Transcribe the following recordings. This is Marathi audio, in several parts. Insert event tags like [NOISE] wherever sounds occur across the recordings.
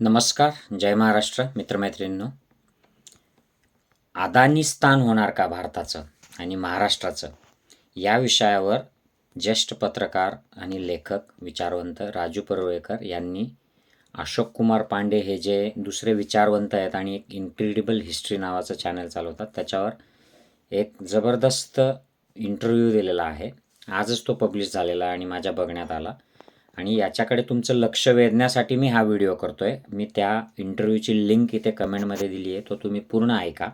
नमस्कार जय महाराष्ट्र मित्रमैत्रिणींनो. अदानिस्तान होणार का भारताचं आणि महाराष्ट्राचं? या विषयावर ज्येष्ठ पत्रकार आणि लेखक विचारवंत राजू परुळेकर यांनी अशोक कुमार पांडे हे जे दुसरे विचारवंत आहेत आणि एक इन्क्रेडिबल हिस्ट्री नावाचं चॅनल चालवतात त्याच्यावर एक जबरदस्त इंटरव्ह्यू दिलेला आहे. आजच तो पब्लिश झालेला आणि माझ्या बघण्यात आला. आणि याच्याकडे तुमचं लक्ष वेधण्यासाठी मी हा व्हिडिओ करतो आहे मी त्या इंटरव्ह्यूची लिंक इथे कमेंटमध्ये दिली आहे. तो तुम्ही पूर्ण ऐका.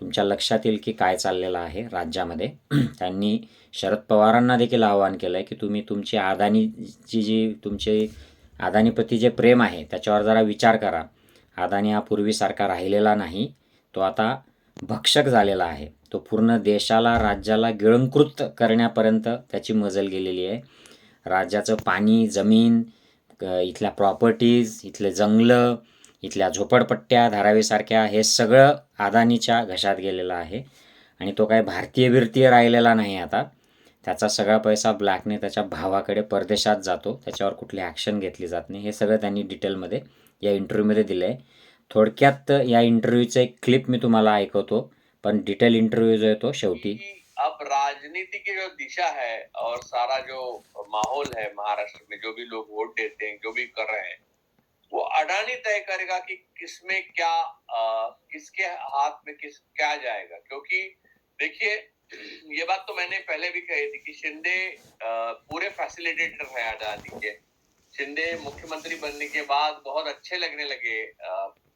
तुमच्या लक्षात येईल की काय चाललेलं आहे राज्यामध्ये. [CLEARS THROAT] त्यांनी शरद पवारांना देखील आवाहन केलं आहे की तुम्ही तुमची अदानीची जी तुमचे अदानीप्रती जे प्रेम आहे त्याच्यावर जरा विचार करा. अदानी हा पूर्वीसारखा राहिलेला नाही. तो आता भक्षक झालेला आहे. तो पूर्ण देशाला राज्याला गिळंकृत करण्यापर्यंत त्याची मजल गेलेली आहे. राज्याचं पाणी जमीन क- इथल्या प्रॉपर्टीज इथले जंगलं इथल्या झोपडपट्ट्या धारावीसारख्या हे सगळं अदानीच्या घशात गेलेलं आहे. आणि तो काय भारतीय बिरतीय राहिलेला नाही आता. त्याचा सगळा पैसा ब्लॅकने त्याच्या भावाकडे परदेशात जातो. त्याच्यावर कुठली ॲक्शन घेतली जात नाही. हे सगळं त्यांनी डिटेलमध्ये या इंटरव्ह्यूमध्ये दिलं आहे थोडक्यात या इंटरव्ह्यूचं एक क्लिप मी तुम्हाला ऐकवतो. पण डिटेल इंटरव्ह्यू जो आहे तो शेवटी अब राजनीति की जो दिशा है और सारा जो माहौल है महाराष्ट्र में जो भी लोग वोट देते हैं जो भी कर रहे हैं वो अडानी तय करेगा कि किसमें क्या अ, किसके हाथ में किस क्या जाएगा। क्योंकि देखिए ये बात तो मैंने पहले भी कही थी कि शिंदे पूरे फैसिलिटेटर है अडानी के। शिंदे मुख्यमंत्री बनने के बाद बहुत अच्छे लगने लगे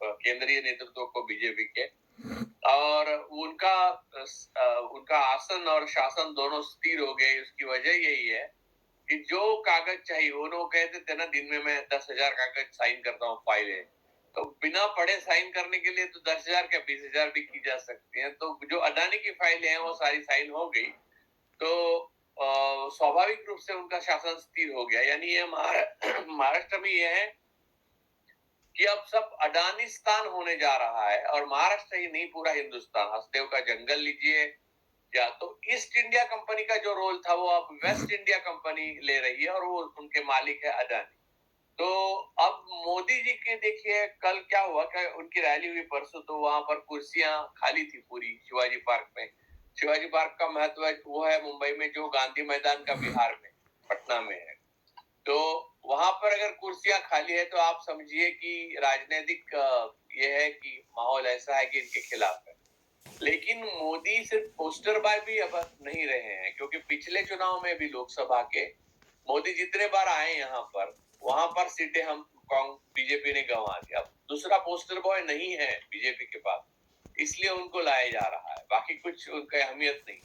केंद्रीय नेतृत्व को बीजेपी के। और उनका उनका आसन और शासन दोनों स्थिर हो गए उसकी वजह यही है कि जो कागज़ चाहिए, वो लोग कहते थे ना, दिन में मैं दस हज़ार कागज़ साइन करता हूँ, फाइलें। तो बिना पढ़े साइन करने के लिए तो दस हज़ार क्या, बीस हज़ार भी की जा सकती हैं। तो जो अडानी की फाइलें हैं, वो सारी साइन हो गई। तो स्वाभाविक रूप से उनका शासन स्थिर हो गया। यानी ये [CLEARS THROAT] महाराष्ट्र में यह है कि अब सब अडानिस्तान होने जा रहा है और महाराष्ट्र ही नहीं, पूरा हिंदुस्तान। हसदेव का जंगल लीजिए, या तो ईस्ट इंडिया कंपनी का जो रोल था, वो अब वेस्ट इंडिया कंपनी ले रही है और वो उनके मालिक है अडानी। तो अब मोदी जी के देखिए, कल क्या हुआ कि उनकी रैली हुई परसों तो वहाँ पर कुर्सियाँ खाली थी पूरी शिवाजी पार्क में। शिवाजी पार्क का महत्व वो है मुंबई में, जो गांधी मैदान का बिहार में, पटना में है। तो वहाँ पर अगर कुर्सियाँ खाली है तो आप समझिए कि राजनीतिक ये है कि माहौल ऐसा है कि इनके खिलाफ है। लेकिन मोदी सिर्फ़ पोस्टर बाय भी अब नहीं रहे हैं, क्योंकि पिछले चुनाव में भी लोकसभा के मोदी जितने बार आए यहाँ पर, वहाँ पर सीटें हम बीजेपी ने गंवा दी। अब दूसरा पोस्टर बॉय नहीं है बीजेपी के पास, इसलिए उनको लाया जा रहा है। बाकी कुछ उनका अहमियत नहीं।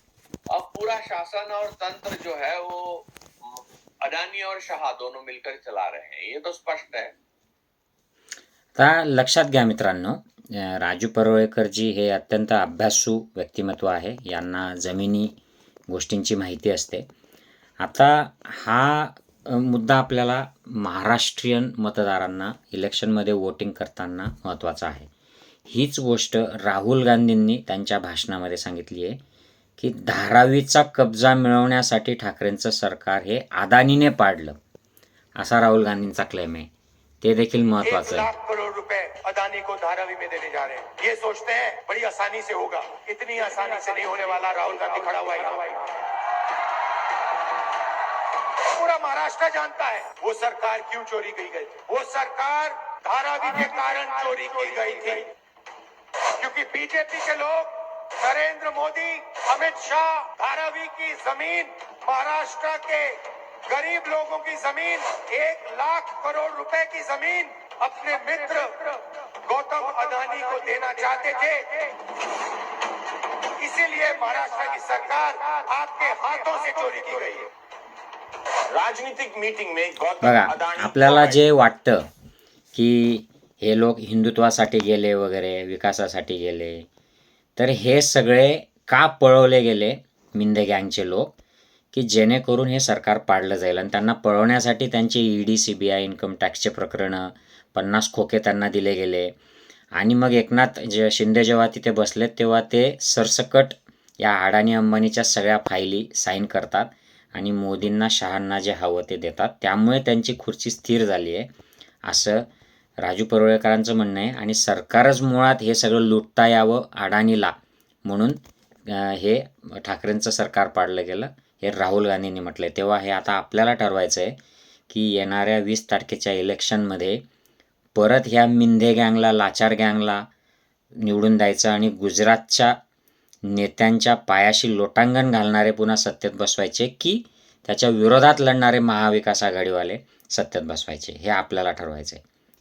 अब पूरा शासन और तंत्र जो है, वो अडानी और शाह दोनों मिलकर चला रहे हैं। ये तो स्पष्ट है। आता लक्षात घ्या मित्रांनो राजू परोळेकरजी हे अत्यंत अभ्यासू व्यक्तिमत्व आहे. यांना जमिनी गोष्टींची माहिती असते. आता हा मुद्दा आपल्याला महाराष्ट्रीयन मतदारांना इलेक्शनमध्ये वोटिंग करताना महत्त्वाचा आहे. हीच गोष्ट राहुल गांधींनी त्यांच्या भाषणामध्ये सांगितली आहे. की धारावीचा कब्जा मिळवण्यासाठी ठाकरेंचं सरकार हे अदानीने पाडलं. असा राहुल गांधींचा क्लेम आहे. ते देखील महत्वाचं आहे. करोड़ रुपए अदानी को धारावी में देने जा रहे हैं. ये सोचते हैं बड़ी आसानी से होगा. इतनी आसानी से नहीं होने वाला राहुल गांधी खड़ा हुआ है पूरा महाराष्ट्र जानता है वो सरकार क्यों चोरी की गई? वो सरकार धारावी के कारण चोरी की गई थी। क्योंकि बीजेपी के लोग नरेंद्र मोदी अमित शाह धारावी की जमीन महाराष्ट्र के गरीब लोगों की जमीन एक लाख करोड़ रुपए की जमीन अपने मित्र गौतम अदानी को देना चाहते थे। इसीलिए महाराष्ट्र की सरकार आपके हाथों से चोरी की गई है। राजनीतिक मीटिंग में गौतम बघा आपल्याला जे वाटतं की हे लोक हिंदुत्वासाठी गेले वगैरे विकासासाठी गेले तर हे सगळे का पळवले गेले मिंदे गँगचे लोक? की जेणेकरून हे सरकार पाडलं जाईल आणि त्यांना पळवण्यासाठी त्यांचे E D C B I income टॅक्सचे प्रकरणं पन्नास खोके त्यांना दिले गेले. आणि मग एकनाथ जे शिंदे जेव्हा तिथे बसलेत तेव्हा ते सरसकट या अडाणी अंबानीच्या सगळ्या फायली साईन करतात आणि मोदींना शहांना जे हवं ते देतात. त्यामुळे त्यांची खुर्ची स्थिर झाली आहे. असं राजू परोळेकरांचं म्हणणं आहे आणि सरकारच मुळात हे सगळं लुटता यावं अडाणीला म्हणून हे ठाकरेंचं सरकार पाडलं गेलं. हे राहुल गांधींनी म्हटलं आहे तेव्हा हे आता आपल्याला ठरवायचं आहे की येणाऱ्या वीस तारखेच्या इलेक्शनमध्ये परत ह्या मिंधे गँगला लाचार गँगला निवडून द्यायचं आणि गुजरातच्या नेत्यांच्या पायाशी लोटांगण घालणारे पुन्हा सत्तेत बसवायचे की त्याच्या विरोधात लढणारे महाविकास आघाडीवाले सत्तेत बसवायचे? हे आपल्याला ठरवायचं आहे